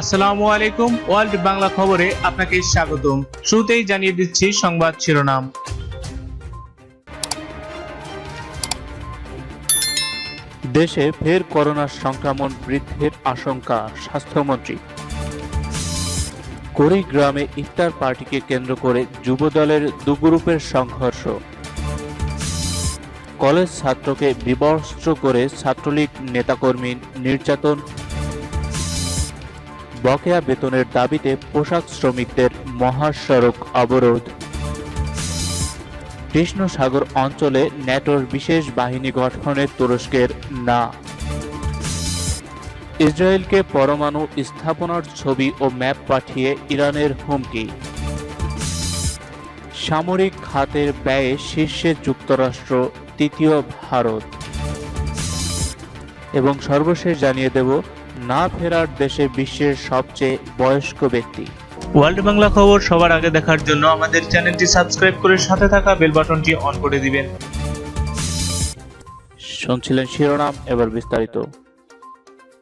আসসালামু আলাইকুম, ওয়ার্ল্ড বাংলা খবরে আপনাকে স্বাগতম। শুরুতেই জানিয়ে দিচ্ছি সংবাদ শিরোনাম। দেশে ফের করোনার সংক্রমণ বৃদ্ধির আশঙ্কা, স্বাস্থ্যমন্ত্রী। কুড়িগ্রামে ইফতার পার্টিকে কেন্দ্র করে যুবদলের দু গ্রুপের সংঘর্ষ। কলেজ ছাত্রকে বিবস্ত্র করে ছাত্রলীগ নেতাকর্মী নির্যাতন বকেয়া বেতনের দাবিতে পোশাক শ্রমিকদের মহাসড়ক অবরোধ। কৃষ্ণ সাগর অঞ্চলে ন্যাটোর বিশেষ বাহিনী গঠনের তুরস্কের না। ইসরায়েলকে পরমাণু স্থাপনার ছবি ও ম্যাপ পাঠিয়ে ইরানের হুমকি। সামরিক খাতের ব্যয়ে শীর্ষে যুক্তরাষ্ট্র, তৃতীয় ভারত। এবং সর্বশেষ জানিয়ে দেব না ফেরার দেশে বিশ্বের সবচেয়ে বয়স্ক ব্যক্তি। ওয়ার্ল্ড বাংলা খবর সবার আগে দেখার জন্য আমাদের চ্যানেলটি সাবস্ক্রাইব করে সাথে থাকা বেল বাটনটি অন করে দিবেন। শুনছিলেন শিরোনাম এবার বিস্তারিত।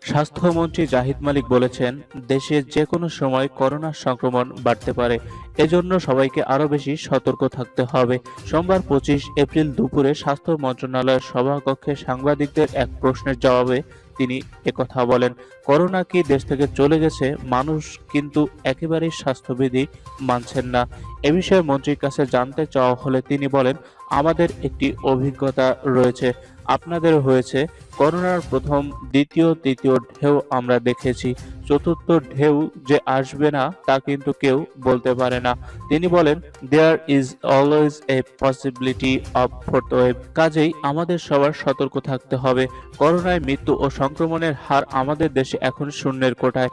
স্বাস্থ্যমন্ত্রী জাহিদ মালিক বলেছেন দেশে যে কোনো সময় করোনা সংক্রমণ বাড়তে পারে। এজন্য সবাইকে আরও বেশি সতর্ক থাকতে হবে। সোমবার পঁচিশ এপ্রিল দুপুরে স্বাস্থ্য মন্ত্রণালয়ের সভাকক্ষে সাংবাদিকদের এক প্রশ্নের জবাবে তিনি একথা বলেন, করোনা কি দেশ থেকে চলে গেছে? মানুষ কিন্তু একেবারেই স্বাস্থ্যবিধি মানছেন না। এ বিষয়ে মন্ত্রীর কাছে জানতে চাওয়া হলে তিনি বলেন আমাদের একটি অভিজ্ঞতা রয়েছে। আপনাদের হয়েছে করোনার প্রথম, দ্বিতীয়, তৃতীয় ঢেউ আমরা দেখেছি। চতুর্থ ঢেউ যে আসবে না, তা কিন্তু কেউ বলতে পারে না। তিনি বলেন there is always a possibility of fourth wave কাজেই আমাদের সবার সতর্ক থাকতে হবে। করোনায় মৃত্যু ও সংক্রমণের হার আমাদের দেশে এখন শূন্যের কোটায়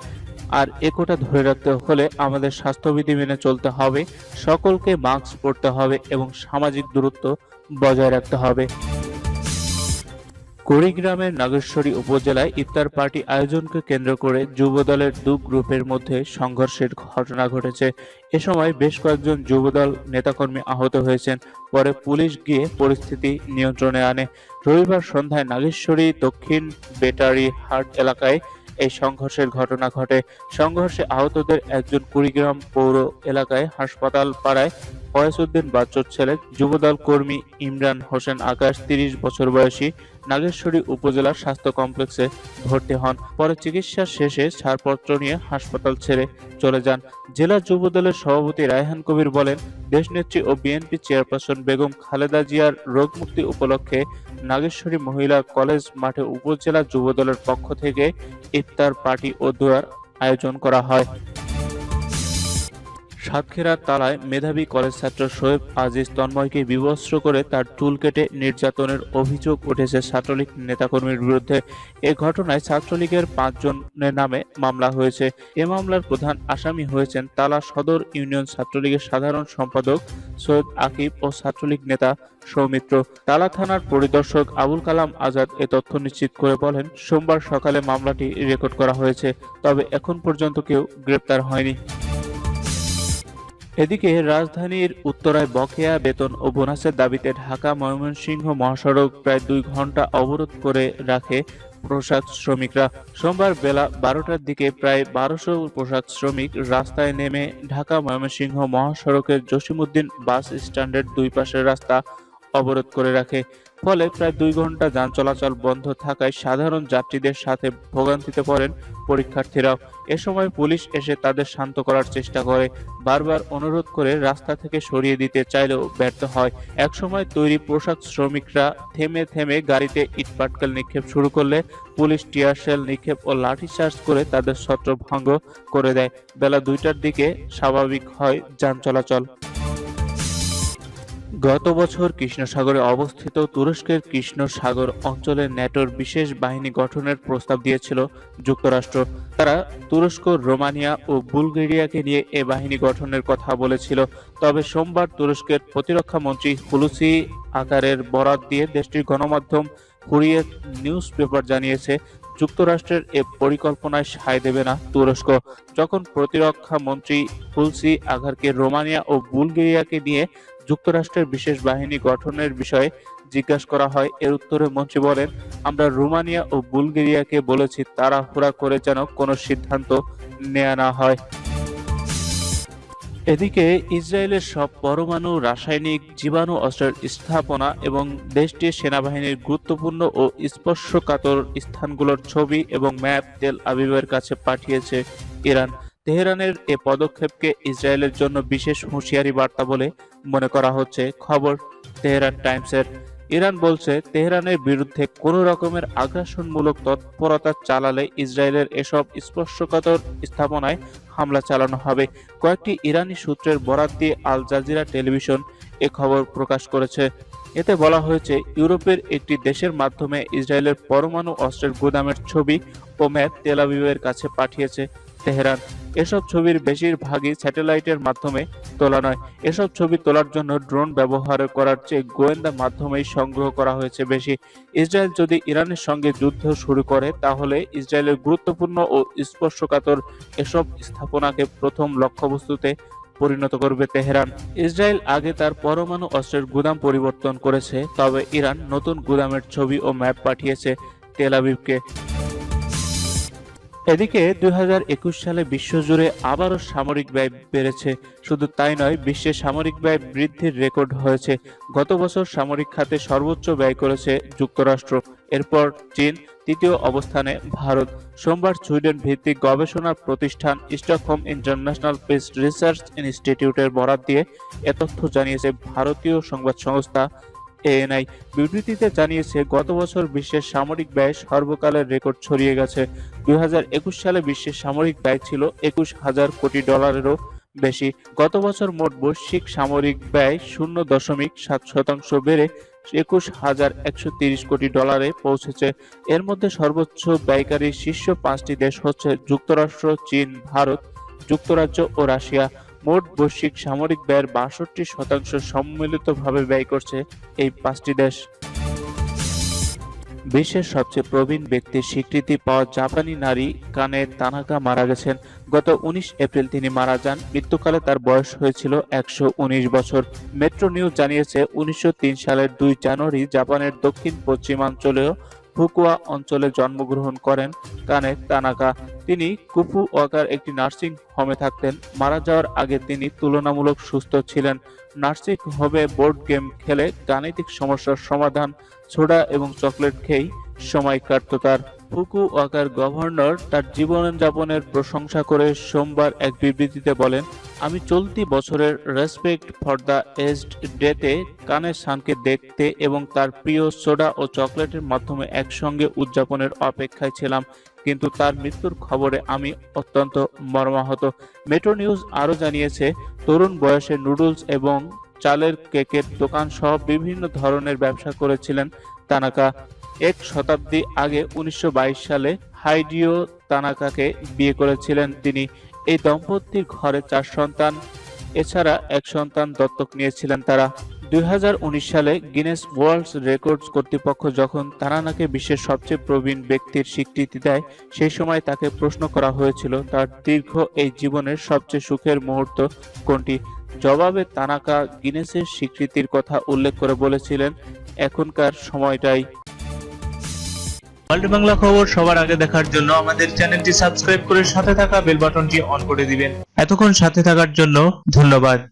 আর এ কোটা ধরে রাখতে হলে আমাদের স্বাস্থ্যবিধি মেনে চলতে হবে, সকলকে মাস্ক পরতে হবে এবং সামাজিক দূরত্ব বজায় রাখতে হবে। কুড়িগ্রামের নাগেশ্বরী উপজেলায় ইফতার পার্টি আয়োজনকে কেন্দ্র করে যুবদলের দু গ্রুপের মধ্যে সংঘর্ষের ঘটনা ঘটেছে। এ সময় বেশ কয়েকজন যুবদল নেতাকর্মী আহত হয়েছেন, পরে পুলিশ গিয়ে পরিস্থিতি নিয়ন্ত্রণে আনে। রবিবার সন্ধ্যায় নাগেশ্বরী দক্ষিণ বেটারি হাট এলাকায় এই সংঘর্ষের ঘটনা ঘটে। সংঘর্ষে আহতদের একজন কুড়িগ্রাম পৌর এলাকায় হাসপাতাল পাড়ায় ফয়েজউদ্দিন বাচ্চর ছেলে, যুবদল কর্মী ইমরান হোসেন আকাশ, তিরিশ বছর বয়সী, নাগেশ্বরী উপজেলার স্বাস্থ্য কমপ্লেক্সে ভর্তি হন। পরে চিকিৎসা শেষে ছাড়পত্র নিয়ে হাসপাতাল ছেড়ে চলে যান। জেলা যুবদলের সভাপতি রায়হান কবির বলেন দেশনেত্রী ও বিএনপি চেয়ারপারসন বেগম খালেদা জিয়ার রোগ মুক্তি উপলক্ষে নাগেশ্বরী মহিলা কলেজ মাঠে উপজেলা যুবদলের পক্ষ থেকে ইফতার পার্টি ও দোয়ার আয়োজন করা হয়। সাতক্ষীরার তালায় মেধাবী কলেজ ছাত্র শোয়েব আজিজ তন্ময়কে বিবস্ত্র করে তার চুল কেটে নির্যাতনের অভিযোগ উঠেছে ছাত্রলীগ নেতাকর্মীর বিরুদ্ধে। এ ঘটনায় ছাত্রলীগের পাঁচজনের নামে মামলা হয়েছে। এ মামলার প্রধান আসামি হয়েছেন তালা সদর ইউনিয়ন ছাত্রলীগের সাধারণ সম্পাদক সৈয়দ আকিব ও ছাত্রলীগ নেতা সৌমিত্র। তালা থানার পরিদর্শক আবুল কালাম আজাদ এ তথ্য নিশ্চিত করে বলেন, সোমবার সকালে মামলাটি রেকর্ড করা হয়েছে, তবে এখন পর্যন্ত কেউ গ্রেপ্তার হয়নি। এদিকে রাজধানীর উত্তরায় বকেয়া বেতন ও বোনাসের দাবিতে ঢাকা ময়মনসিংহ মহাসড়ক প্রায় দুই ঘণ্টা অবরোধ করে রাখে পোশাক শ্রমিকরা। সোমবার বেলা বারোটার দিকে প্রায় বারোশো পোশাক শ্রমিক রাস্তায় নেমে ঢাকা ময়মনসিংহ মহাসড়কের জসিমউদ্দিন বাস স্ট্যান্ডের দুই পাশের রাস্তা অবরোধ করে রাখে। ফলে প্রায় দুই ঘণ্টা যান চলাচল বন্ধ থাকায় সাধারণ যাত্রীদের সাথে ভোগান্তিতে পড়েন পরীক্ষার্থীরাও। এ সময় পুলিশ এসে তাদের শান্ত করার চেষ্টা করে। বারবার অনুরোধ করে রাস্তা থেকে সরিয়ে দিতে চাইলেও ব্যর্থ হয়। একসময় তৈরি পোশাক শ্রমিকরা থেমে থেমে গাড়িতে ইটপাটকেল নিক্ষেপ শুরু করলে পুলিশ টিয়ারশেল নিক্ষেপ ও লাঠিচার্জ করে তাদের ছত্রভঙ্গ করে দেয়। বেলা দুইটার দিকে স্বাভাবিক হয় যান চলাচল। গত বছর কৃষ্ণ সাগরে অবস্থিত তুরস্কের কৃষ্ণ সাগর অঞ্চলে ন্যাটোর বিশেষ বাহিনী গঠনের প্রস্তাব দিয়েছিল যুক্তরাষ্ট্র। তারা তুরস্ক, রোমানিয়া ও বুলগেরিয়াকে নিয়ে এ বাহিনী গঠনের কথা বলেছিল। তবে সোমবার তুরস্কের প্রতিরক্ষা মন্ত্রী হুলুসি আকারের বরাত দিয়ে দেশটির গণমাধ্যম হুরিয়ে নিউজ পেপার জানিয়েছে, যুক্তরাষ্ট্রের এ পরিকল্পনায় সায় দেবে না তুরস্ক। যখন প্রতিরক্ষা মন্ত্রী হুলসি আঘারকে রোমানিয়া ও বুলগেরিয়াকে নিয়ে যুক্তরাষ্ট্রের বিশেষ বাহিনী গঠনের বিষয়ে জিজ্ঞাসা করা হয়। এর উত্তরে মন্ত্রী বলেন, আমরা রোমানিয়া ও বুলগেরিয়াকে বলেছি, তারা হুরা করে যেন কোনো সিদ্ধান্ত নিয়ে আনা হয়। এদিকে ইসরায়েলের সব পরমাণু, রাসায়নিক জীবাণু অস্ত্রের স্থাপনা এবং দেশটির সেনাবাহিনীর গুরুত্বপূর্ণ ও স্পর্শকাতর স্থানগুলোর ছবি এবং ম্যাপ তেল আবিবের কাছে পাঠিয়েছে ইরান। তেহরানের এ পদক্ষেপকে ইসরায়েলের জন্য বিশেষ হুঁশিয়ারি বার্তা বলে মনে করা হচ্ছে খবর তেহরান টাইমসের। ইরান বলছে, তেহরানের বিরুদ্ধে কোনো রকমের আগ্রাসনমূলক তৎপরতা চালালে ইসরায়েলের এসব স্পর্শকাতর স্থাপনায় হামলা চালানো হবে। কয়েকটি ইরানি সূত্রের বরাত দিয়ে আল জাজিরা টেলিভিশন এ খবর প্রকাশ করেছে। এতে বলা হয়েছে, ইউরোপের একটি দেশের মাধ্যমে ইসরায়েলের পরমাণু অস্ত্রের গুদামের ছবি ও ম্যাপ তেল আবিবের কাছে পাঠিয়েছে। তেহরান। এসব ছবির বেশিরভাগই স্যাটেলাইটের মাধ্যমে তোলা নয়। এসব ছবি তোলার জন্য ড্রোন ব্যবহার করার চেয়ে গোয়েন্দা মাধ্যমেই সংগ্রহ করা হয়েছে বেশি। ইসরায়েল যদি ইরানের সঙ্গে যুদ্ধ শুরু করে, তাহলে ইসরায়েলের গুরুত্বপূর্ণ ও স্পর্শকাতর এসব স্থাপনাকে প্রথম লক্ষ্যবস্তুতে পরিণত করবে তেহরান। ইসরায়েল আগে তার পরমাণু অস্ত্রের গুদাম পরিবর্তন করেছে, তবে ইরান নতুন গুদামের ছবি ও ম্যাপ পাঠিয়েছে তেল আবিবকে। এদিকে দুই সালে বিশ্বজুড়ে আবারও সামরিক ব্যয় বেড়েছে। শুধু তাই নয়, বিশ্বে সামরিক ব্যয় বৃদ্ধির রেকর্ড হয়েছে। গত বছর সামরিক খাতে সর্বোচ্চ ব্যয় করেছে যুক্তরাষ্ট্র। এরপর চীন, তৃতীয় অবস্থানে ভারত। সোমবার সুইডেন ভিত্তিক গবেষণা প্রতিষ্ঠান স্টকহোম ইন্টারন্যাশনাল পিস রিসার্চ ইনস্টিটিউটের বরাত দিয়ে এ তথ্য জানিয়েছে ভারতীয় সংবাদ সংস্থা এএনআই বিবৃতিতে জানিয়েছে, গত বছর বিশ্বের সামরিক ব্যয় সর্বকালের রেকর্ড ছড়িয়ে গেছে। দুই হাজার একুশ সালে বিশ্বের সামরিক ব্যয় ছিল একুশ হাজার কোটি ডলারেরও বেশি। গত বছর মোট বৈশ্বিক সামরিক ব্যয় শূন্য দশমিক সাত শতাংশ বেড়ে একুশ হাজার একশো তিরিশ কোটি ডলারে পৌঁছেছে। এর মধ্যে সর্বোচ্চ ব্যয়কারী শীর্ষ পাঁচটি দেশ হচ্ছে যুক্তরাষ্ট্র, চীন, ভারত, যুক্তরাজ্য ও রাশিয়া। মোট বৈশ্বিক সামরিক ব্যয়ের বাষট্টি শতাংশ সম্মিলিতভাবে ব্যয় করছে এই পাঁচটি দেশ। বিশ্বের সবচেয়ে প্রবীণ ব্যক্তির স্বীকৃতি পাওয়া জাপানি নারী কানে তানাকা মারা গেছেন। গত উনিশ এপ্রিল তিনি মারা যান। মৃত্যুকালে তার বয়স হয়েছিল একশো উনিশ বছর। মেট্রো নিউজ জানিয়েছে, উনিশশো তিন সালের দুই জানুয়ারি জাপানের দক্ষিণ পশ্চিমাঞ্চলীয় ফুকুয়া অঞ্চলে জন্মগ্রহণ করেন কানে তানাকা। তিনি কুপু ওয়াকার একটি নার্সিং হোমে থাকতেন। মারা যাওয়ার আগে তিনি তুলনামূলক সুস্থ ছিলেন। নার্সিং হোমে বোর্ড গেম খেলে গাণিতিক সমস্যার সমাধান ছোড়া এবং চকলেট খেয়েই সময় কাটত তার। ফুকু ওয়াকার গভর্নর তার জীবনযাপনের প্রশংসা করে সোমবার এক বিবৃতিতে বলেন, আমি চলতি বছরের রেসপেক্ট ফর দ্য এজড ডেতে কানের সানকে দেখতে এবং তার প্রিয় সোডা ও চকলেটের মাধ্যমে একসঙ্গে উদযাপনের অপেক্ষায় ছিলাম, কিন্তু তার মৃত্যুর খবরে আমি অত্যন্ত মর্মাহত। মেট্রো নিউজ আরও জানিয়েছে, তরুণ বয়সে নুডলস এবং চালের কেকের দোকান সহ বিভিন্ন ধরনের ব্যবসা করেছিলেন তানাকা। এক শতাব্দী আগে উনিশশো বাইশ সালে হাইডিও তানাকাকে বিয়ে করেছিলেন তিনি। এই দম্পতির ঘরে চার সন্তান, এছাড়া এক সন্তান দত্তক নিয়েছিলেন তারা। দুই হাজার উনিশ সালে গিনেস ওয়ার্ল্ড রেকর্ডস কর্তৃপক্ষ যখন তারানাকে বিশ্বের সবচেয়ে প্রবীণ ব্যক্তির স্বীকৃতি দেয়, সেই সময় তাকে প্রশ্ন করা হয়েছিল, তার দীর্ঘ এই জীবনের সবচেয়ে সুখের মুহূর্ত কোনটি? জবাবে তানাকা গিনেসের স্বীকৃতির কথা উল্লেখ করে বলেছিলেন, এখনকার সময়টাই। ওয়ার্ল্ড বাংলা খবর সবার আগে দেখার জন্য আমাদের চ্যানেলটি সাবস্ক্রাইব করে সাথে থাকা বেল বাটনটি অন করে দিবেন। এতক্ষণ সাথে থাকার জন্য ধন্যবাদ।